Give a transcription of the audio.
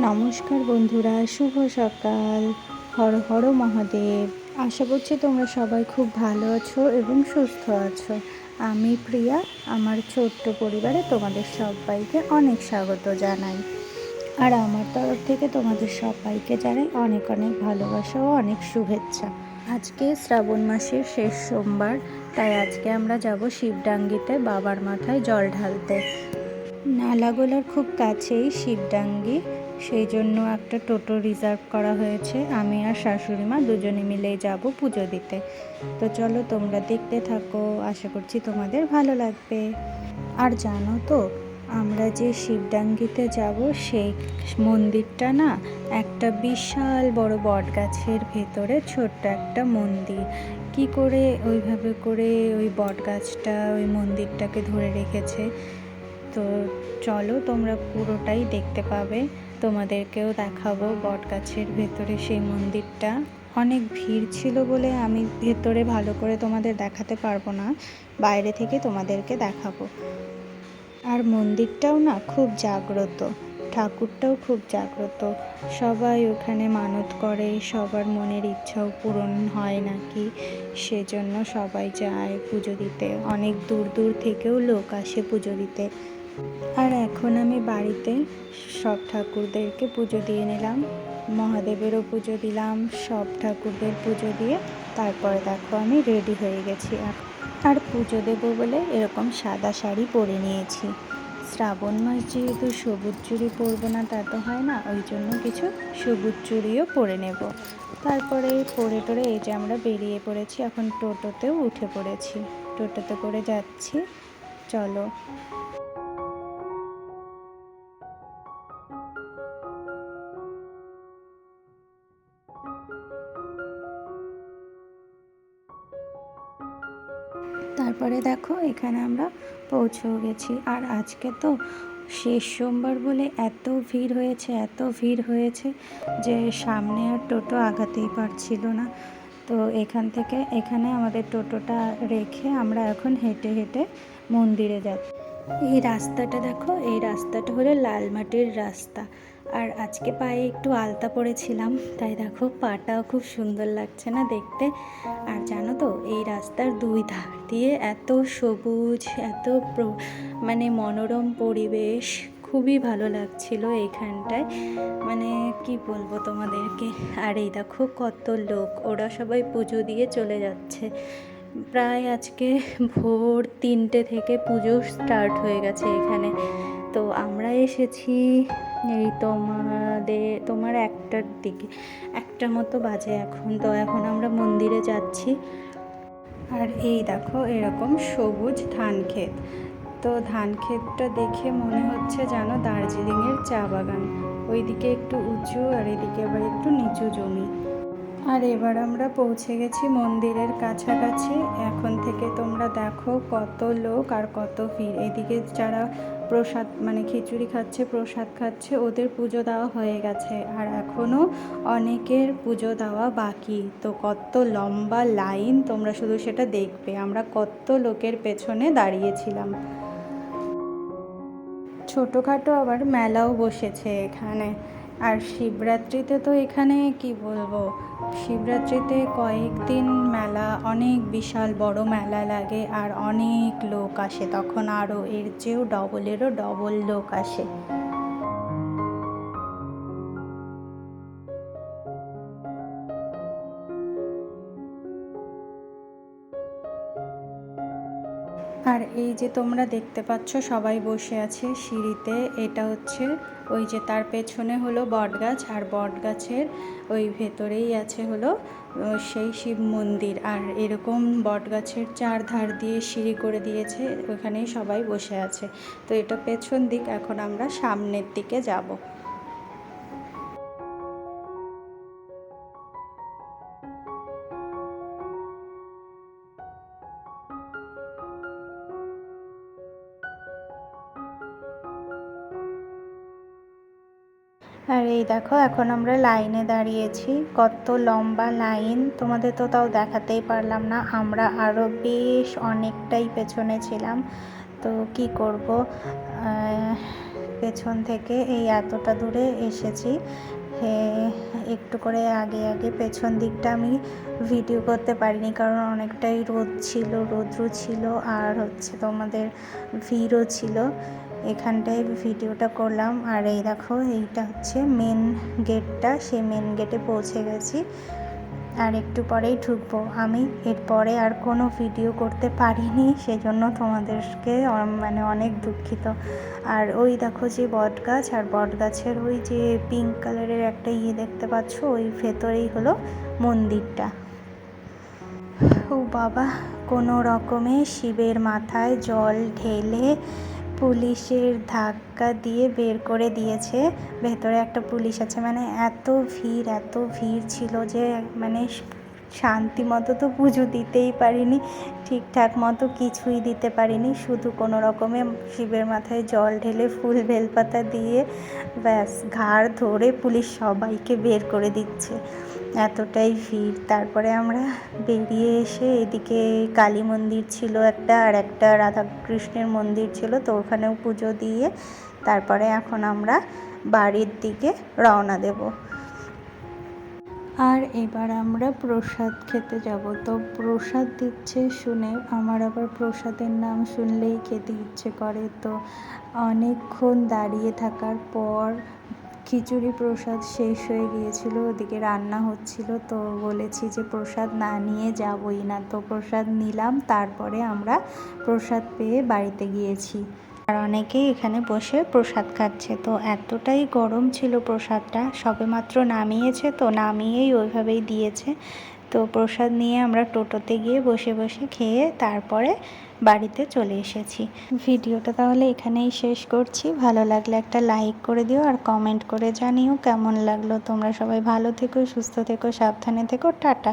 নমস্কার বন্ধুরা, শুভ সকাল। হর হর মহাদেব। আশা করছি তোমরা সবাই খুব ভালো আছো এবং সুস্থ আছো। আমি প্রিয়া, আমার ছোট্ট পরিবারে তোমাদের সবাইকে অনেক স্বাগত জানাই। আর আমার তরফ থেকে তোমাদের সবাইকে জানাই অনেক অনেক ভালোবাসা ও অনেক শুভেচ্ছা। আজকে শ্রাবণ মাসের শেষ সোমবার, তাই আজকে আমরা যাব শিবডাঙ্গিতে বাবার মাথায় জল ঢালতে। নালাগোলার খুব কাছেই শিবডাঙ্গি। সেই জন্য একটা টোটো রিজার্ভ করা হয়েছে। আমি আর শাশুড়ি মা দুজনে মিলেই যাব পুজো দিতে। তো চলো তোমরা দেখতে থাকো। আশা করছি তোমাদের ভালো লাগবে। আর জানো তো, আমরা যে শিবডাঙ্গিতে যাব, সেই মন্দিরটা না একটা বিশাল বড় বট গাছের ভেতরে ছোট্ট একটা মন্দির। কি করে ওইভাবে করে ওই বট গাছটা ওই মন্দিরটাকে ধরে রেখেছে? তো চলো তোমরা পুরোটাই দেখতে পাবে। তোমাদেরকেও দেখাবো বট গাছের ভেতরে সেই মন্দিরটা। অনেক ভিড় ছিল বলে আমি ভেতরে ভালো করে তোমাদের দেখাতে পারব না, বাইরে থেকে তোমাদেরকে দেখাবো। আর মন্দিরটাও না খুব জাগ্রত, ঠাকুরটাও খুব জাগ্রত। সবাই ওখানে মানত করে, সবার মনের ইচ্ছাও পূরণ হয় নাকি? সেজন্য সবাই যায় পুজো দিতে। অনেক দূর দূর থেকেও লোক আসে পুজো দিতে। আর এখন আমি বাড়িতে সব ঠাকুরদেরকে পুজো দিয়ে নিলাম। মহাদেবেরও পুজো দিলাম, সব ঠাকুরদের পুজো দিয়ে তারপরে দেখো আমি রেডি হয়ে গেছি। আর পুজো দেবো বলে এরকম সাদা শাড়ি পরে নিয়েছি। শ্রাবণ মাস যেহেতু সবুজ চুড়ি পরবো না তা তো হয় না, ওই জন্য কিছু সবুজ চুড়িও পরে নেব। তারপরে পরে টরে এই যে আমরা বেরিয়ে পড়েছি, এখন টোটোতেও উঠে পড়েছি। টোটোতে করে যাচ্ছি। চলো। তারপরে দেখো, এখানে আমরা পৌঁছেও গেছি। আর আজকে তো শেষ সোমবার বলে এত ভিড় হয়েছে, এত ভিড় হয়েছে যে সামনে আর টোটো আগাতেই পারছিল না। তো এখান থেকে, এখানে আমাদের টোটোটা রেখে আমরা এখন হেঁটে হেঁটে মন্দিরে যাচ্ছি। এই রাস্তাটা দেখো, এই রাস্তাটা হলো লাল মাটির রাস্তা। আর আজকে পায়ে একটু আলতা পরেছিলাম, তাই দেখো পাটাও খুব সুন্দর লাগছে না দেখতে। আর জানো তো, এই রাস্তার দুই ধার দিয়ে এত সবুজ, এত মানে মনোরম পরিবেশ, খুবই ভালো লাগছিল এইখানটায়। মানে কি বলব তোমাদেরকে, আর এই দেখো কত লোক, ওরা সবাই পুজো দিয়ে চলে যাচ্ছে। প্রায় আজকে ভোর তিনটে থেকে পুজো স্টার্ট হয়ে গেছে এখানে। তো আমরা এসেছি এই তোমাদের, তোমার একটার দিকে, একটা মতো বাজে এখন। তো এখন আমরা মন্দিরে যাচ্ছি। আর এই দেখো, এরকম সবুজ ধান ক্ষেত। তো ধান ক্ষেতটা দেখে মনে হচ্ছে যেন দার্জিলিংয়ের চা বাগান। ওইদিকে একটু উঁচু আর এদিকে আবার একটু নিচু জমি। আর এবার আমরা পৌঁছে গেছি মন্দিরের কাছাকাছি। এখন থেকে তোমরা দেখো কত লোক আর কত ভিড়। এদিকে যারা প্রসাদ মানে খিচুড়ি খাচ্ছে, প্রসাদ খাচ্ছে, ওদের পুজো দেওয়া হয়ে গেছে। আর এখনও অনেকের পুজো দেওয়া বাকি। তো কত লম্বা লাইন তোমরা শুধু সেটা দেখবে। আমরা কত লোকের পেছনে দাঁড়িয়েছিলাম। ছোটোখাটো আবার মেলাও বসেছে এখানে। আর শিবরাত্রিতে তো এখানে কি বলব? শিবরাত্রিতে কয়েকদিন মেলা, অনেক বিশাল বড় মেলা লাগে আর অনেক লোক আসে। তখন আরও এর চেয়েও ডবলেরও ডবল লোক আসে। আর এই যে তোমরা দেখতে পাচ্ছ, সবাই বসে আছে সিঁড়িতে, এটা হচ্ছে ওই যে তার পেছনে হলো বটগাছ আর বটগাছের ওই ভেতরেই আছে হলো সেই শিব মন্দির। আর এরকম বটগাছের চার ধার দিয়ে সিঁড়ি করে দিয়েছে, ওখানেই সবাই বসে আছে। তো এটা পেছন দিক, এখন আমরা সামনের দিকে যাব। আর এই দেখো, এখন আমরা লাইনে দাঁড়িয়েছি। কত লম্বা লাইন, তোমাদের তো তাও দেখাতেই পারলাম না। আমরা আরও বেশ অনেকটাই পেছনে ছিলাম। তো কি করব? পেছন থেকে এই এতটা দূরে এসেছি। একটু করে আগে আগে পেছন দিকটা আমি ভিডিও করতে পারিনি, কারণ অনেকটাই রোদ ছিল, রৌদ্র ছিল, আর হচ্ছে তোমাদের ভিড়ও ছিল। এখানটায় ভিডিওটা করলাম। আর এই দেখো, এইটা হচ্ছে মেন গেটটা সেই মেন গেটে পৌঁছে গেছি। আর একটু পরেই ঢুকবো আমি। এরপরে আর কোনো ভিডিও করতে পারিনি, সেজন্য তোমাদেরকে মানে অনেক দুঃখিত। আর ওই দেখো যে বট গাছ আর বট গাছের ওই যে পিঙ্ক কালারের একটা ইয়ে দেখতে পাচ্ছ, ওই ভেতরেই হলো মন্দিরটা। ও বাবা, কোনো রকমে শিবের মাথায় জল ঢেলে পুলিশের ধাক্কা দিয়ে বের করে দিয়েছে। ভেতরে একটা পুলিশ আছে। মানে এত ভিড় এত ভিড় ছিল যে মানে শান্তি মতো তো পুজো দিতেই পারিনি, ঠিকঠাক মতো কিছুই দিতে পারিনি। শুধু কোনো রকমে শিবের মাথায় জল ঢেলে ফুল বেলপাতা দিয়ে ব্যাস ঘাড় ধরে পুলিশ সবাইকে বের করে দিচ্ছে। এতটাই ভিড়। তারপরে আমরা বেরিয়ে এসে এদিকে কালী মন্দির ছিল একটা আর একটা রাধাকৃষ্ণের মন্দির ছিল, তো ওখানেও পুজো দিয়ে তারপরে এখন আমরা বাড়ির দিকে রওনা দেব। আর এবার আমরা প্রসাদ খেতে যাব। তো প্রসাদ দিচ্ছে শুনে, আমার আবার প্রসাদের নাম শুনলেই খেতে ইচ্ছে করে। তো অনেকক্ষণ দাঁড়িয়ে থাকার পর খিচুড়ি প্রসাদ শেষ হয়ে গিয়েছিল, ওদিকে রান্না হচ্ছিল, তো বলেছি যে প্রসাদ না নিয়ে যাবই না। তো প্রসাদ নিলাম, তারপরে আমরা প্রসাদ পেয়ে বাড়িতে গিয়েছি। আর অনেকেই এখানে বসে প্রসাদ খাচ্ছে, তো এতটাই গরম ছিল প্রসাদটা, সবেমাত্র নামিয়েছে, তো নামিয়েই ওইভাবেই দিয়েছে। তো প্রসাদ নিয়ে আমরা টোটোতে গিয়ে বসে বসে খেয়ে তারপরে বাড়িতে চলে এসেছি। ভিডিওটা তাহলে এখানেই শেষ করছি। ভালো লাগলে একটা লাইক করে দিও আর কমেন্ট করে জানিও কেমন লাগল। তোমরা সবাই ভালো থেকো, সুস্থ থেকো, সাবধানে থেকো। টাটা।